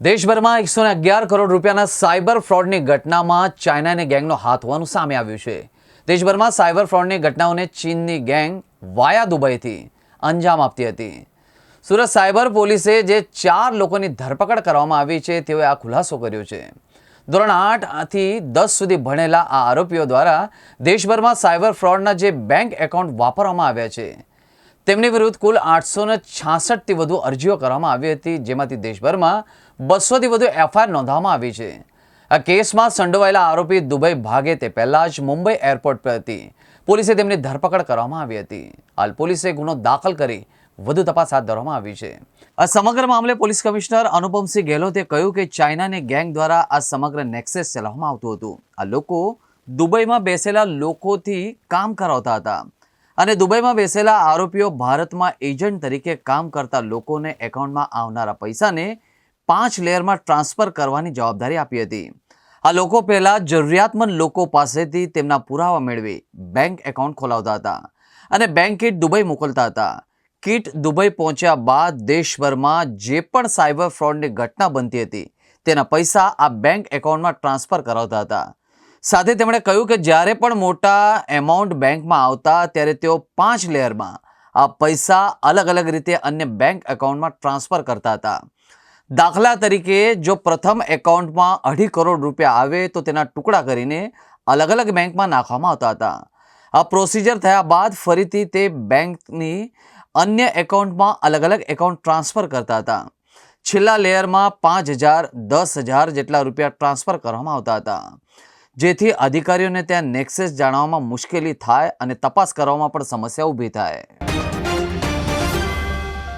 દેશભરમાં એકસો અગિયાર કરોડ રૂપિયાના સાયબર ફ્રોડની ઘટનામાં ચાઇનાની ગેંગનો હાથ હોવાનું સામે આવ્યું છે. દેશભરમાં સાયબર ફ્રોડની ઘટનાઓને ચીનની ગેંગ વાયા દુબઈથી અંજામ આપતી હતી. સુરત સાયબર પોલીસે જે ચાર લોકોની ધરપકડ કરવામાં આવી છે, તેઓએ આ ખુલાસો કર્યો છે. ધોરણ આઠથી દસ સુધી ભણેલા આ આરોપીઓ દ્વારા દેશભરમાં સાયબર ફ્રોડના જે બેંક એકાઉન્ટ વાપરવામાં આવ્યા છે તેમની વિરુદ્ધ કુલ આઠસો ને છાસઠથી વધુ અરજીઓ કરવામાં આવી હતી, જેમાંથી દેશભરમાં બસોથી વધુ એફઆઈઆર નોંધવામાં આવી છે. આ કેસમાં સંડોવાયેલા આરોપી દુબઈ ભાગે તે પહેલા જ મુંબઈ એરપોર્ટ પર હતી. પોલીસે તેમની ધરપકડ કરવામાં આવી હતી. હાલ પોલીસે ગુનો દાખલ કરી વધુ તપાસ હાથ ધરવામાં આવી છે. આ સમગ્ર મામલે પોલીસ કમિશનર અનુપમસિંહ ગેહલોતે કહ્યું કે ચાઇનાની ગેંગ દ્વારા આ સમગ્ર નેક્સેસ ચલાવવામાં આવતું હતું. આ લોકો દુબઈમાં બેસેલા લોકોથી કામ કરાવતા હતા. અને દુબઈમાં બેસેલા આરોપીઓ ભારતમાં એજન્ટ તરીકે કામ કરતા લોકોને એકાઉન્ટમાં આવનારા પૈસાને પાંચ લેયરમાં ટ્રાન્સફર કરવાની જવાબદારી આપી હતી. આ લોકો પહેલાં જરૂરિયાતમંદ લોકો પાસેથી તેમના પુરાવા મેળવી બેંક એકાઉન્ટ ખોલાવતા હતા અને બેંક કીટ દુબઈ મોકલતા હતા. કીટ દુબઈ પહોંચ્યા બાદ દેશભરમાં જે પણ સાયબર ફ્રોડની ઘટના બનતી હતી તેના પૈસા આ બેંક એકાઉન્ટમાં ટ્રાન્સફર કરાવતા હતા. સાથે તેમણે કહ્યું કે જ્યારે પણ મોટા એમાઉન્ટ બેંકમાં આવતા ત્યારે તેઓ પાંચ લેયરમાં આ પૈસા અલગ અલગ રીતે અન્ય બેંક એકાઉન્ટમાં ટ્રાન્સફર કરતા હતા. દાખલા તરીકે જો પ્રથમ એકાઉન્ટમાં અઢી કરોડ રૂપિયા આવે તો તેના ટુકડા કરીને અલગ અલગ બેંકમાં નાખવામાં આવતા હતા. આ પ્રોસિજર થયા બાદ ફરીથી તે બેંકની અન્ય એકાઉન્ટમાં અલગ અલગ એકાઉન્ટ ટ્રાન્સફર કરતા હતા. છેલ્લા લેયરમાં પાંચ હજાર, દસ હજાર જેટલા રૂપિયા ટ્રાન્સફર કરવામાં આવતા હતા. જેથી અધિકારીઓને ત્યાં નેક્સેસ જાણવામાં મુશ્કેલી થાય અને તપાસ કરવામાં પણ સમસ્યા ઊભી થાય.